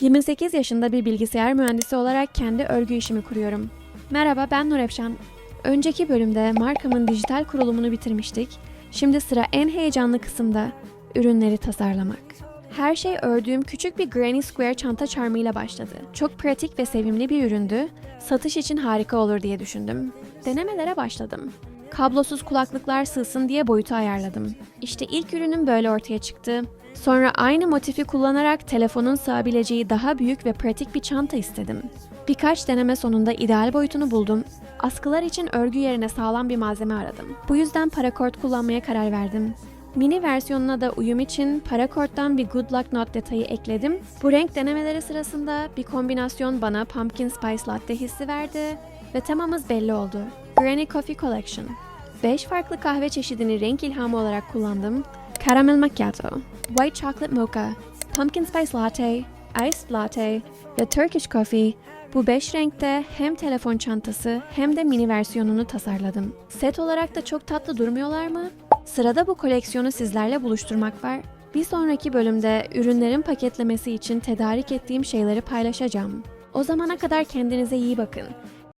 28 yaşında bir bilgisayar mühendisi olarak kendi örgü işimi kuruyorum. Merhaba ben Nur Efşan. Önceki bölümde markamın dijital kurulumunu bitirmiştik. Şimdi sıra en heyecanlı kısımda ürünleri tasarlamak. Her şey ördüğüm küçük bir Granny Square çanta çarmıyla başladı. Çok pratik ve sevimli bir üründü. Satış için harika olur diye düşündüm. Denemelere başladım. Kablosuz kulaklıklar sığsın diye boyutu ayarladım. İşte ilk ürünüm böyle ortaya çıktı. Sonra aynı motifi kullanarak telefonun sığabileceği daha büyük ve pratik bir çanta istedim. Birkaç deneme sonunda ideal boyutunu buldum. Askılar için örgü yerine sağlam bir malzeme aradım. Bu yüzden parakort kullanmaya karar verdim. Mini versiyonuna da uyum için parakorttan bir Good Luck Not detayı ekledim. Bu renk denemeleri sırasında bir kombinasyon bana Pumpkin Spice Latte hissi verdi ve temamız belli oldu. Granny Coffee Collection. 5 farklı kahve çeşidini renk ilhamı olarak kullandım. Caramel Macchiato, White Chocolate Mocha, Pumpkin Spice Latte, Iced Latte ve Turkish Coffee bu 5 renkte hem telefon çantası hem de mini versiyonunu tasarladım. Set olarak da çok tatlı durmuyorlar mı? Sırada bu koleksiyonu sizlerle buluşturmak var. Bir sonraki bölümde ürünlerin paketlemesi için tedarik ettiğim şeyleri paylaşacağım. O zamana kadar kendinize iyi bakın.